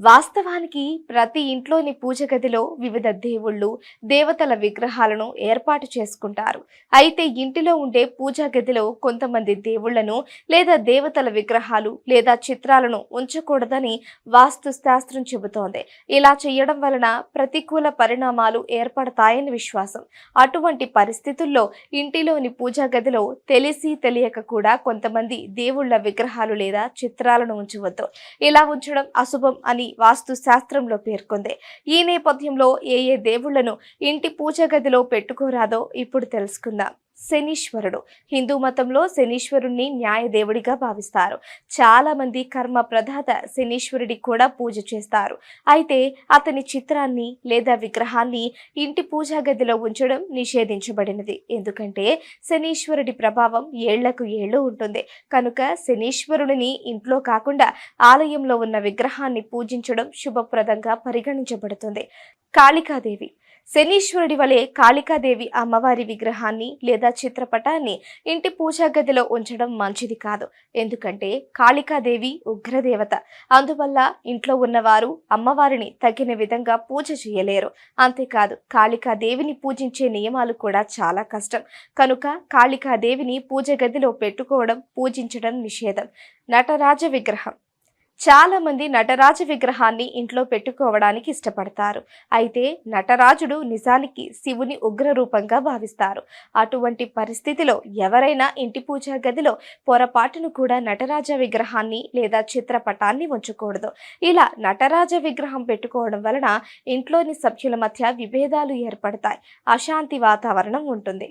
వాస్తవానికి ప్రతి ఇంట్లోని పూజ గదిలో వివిధ దేవుళ్ళు దేవతల విగ్రహాలను ఏర్పాటు చేసుకుంటారు. అయితే ఇంటిలో ఉండే పూజా గదిలో కొంతమంది దేవుళ్ళను లేదా దేవతల విగ్రహాలు లేదా చిత్రాలను ఉంచకూడదని వాస్తు శాస్త్రం చెబుతోంది. ఇలా చేయడం వలన ప్రతికూల పరిణామాలు ఏర్పడతాయని విశ్వాసం. అటువంటి పరిస్థితుల్లో ఇంటిలోని పూజా గదిలో తెలిసి తెలియక కూడా కొంతమంది దేవుళ్ళ విగ్రహాలు లేదా చిత్రాలను ఉంచవద్దు. ఇలా ఉంచడం అశుభం అని వాస్తు శాస్త్రంలో పేర్కొంది. ఈ నేపథ్యంలో ఏ ఏ దేవుళ్ళను ఇంటి పూజ గదిలో పెట్టుకోరాదో ఇప్పుడు తెలుసుకుందాం. శనీశ్వరుడు. హిందూ మతంలో శనీశ్వరుణ్ణి న్యాయదేవుడిగా భావిస్తారు. చాలా మంది కర్మ ప్రదాత శనీశ్వరుడి కూడా పూజ చేస్తారు. అయితే అతని చిత్రాన్ని లేదా విగ్రహాన్ని ఇంటి పూజా గదిలో ఉంచడం నిషేధించబడినది. ఎందుకంటే శనీశ్వరుడి ప్రభావం ఏళ్ళకు ఏళ్ళు ఉంటుంది. కనుక శనీశ్వరుడిని ఇంట్లో కాకుండా ఆలయంలో ఉన్న విగ్రహాన్ని పూజించడం శుభప్రదంగా పరిగణించబడుతుంది. కాళికాదేవి. శనీశ్వరుడి వలె కాళికాదేవి అమ్మవారి విగ్రహాన్ని లేదా చిత్రపటాన్ని ఇంటి పూజా గదిలో ఉంచడం మంచిది కాదు. ఎందుకంటే కాళికాదేవి ఉగ్రదేవత. అందువల్ల ఇంట్లో ఉన్నవారు అమ్మవారిని తగిన విధంగా పూజ చేయలేరు. అంతేకాదు కాళికాదేవిని పూజించే నియమాలు కూడా చాలా కష్టం. కనుక కాళికాదేవిని పూజ గదిలో పెట్టుకోవడం పూజించడం నిషేధం. నటరాజ విగ్రహం. చాలా మంది నటరాజ విగ్రహాన్ని ఇంట్లో పెట్టుకోవడానికి ఇష్టపడతారు. అయితే నటరాజుడు నిజానికి శివుని ఉగ్ర రూపంగా భావిస్తారు. అటువంటి పరిస్థితిలో ఎవరైనా ఇంటి పూజా గదిలో పొరపాటును కూడా నటరాజ విగ్రహాన్ని లేదా చిత్రపటాన్ని ఉంచకూడదు. ఇలా నటరాజ విగ్రహం పెట్టుకోవడం వలన ఇంట్లోని సభ్యుల మధ్య విభేదాలు ఏర్పడతాయి. అశాంతి వాతావరణం ఉంటుంది.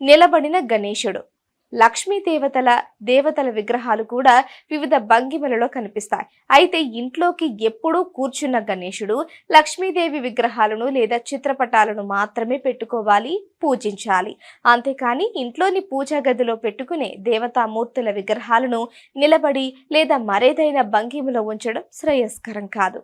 నిలబడిన గణేశుడు లక్ష్మీ దేవతల దేవతల విగ్రహాలు కూడా వివిధ భంగిమలలో కనిపిస్తాయి. అయితే ఇంట్లోకి ఎప్పుడూ కూర్చున్న గణేశుడు లక్ష్మీదేవి విగ్రహాలను లేదా చిత్రపటాలను మాత్రమే పెట్టుకోవాలి పూజించాలి. అంతేకాని ఇంట్లోని పూజా గదిలో పెట్టుకునే దేవతామూర్తుల విగ్రహాలను నిలబడి లేదా మరేదైనా భంగిమలో ఉంచడం శ్రేయస్కరం కాదు.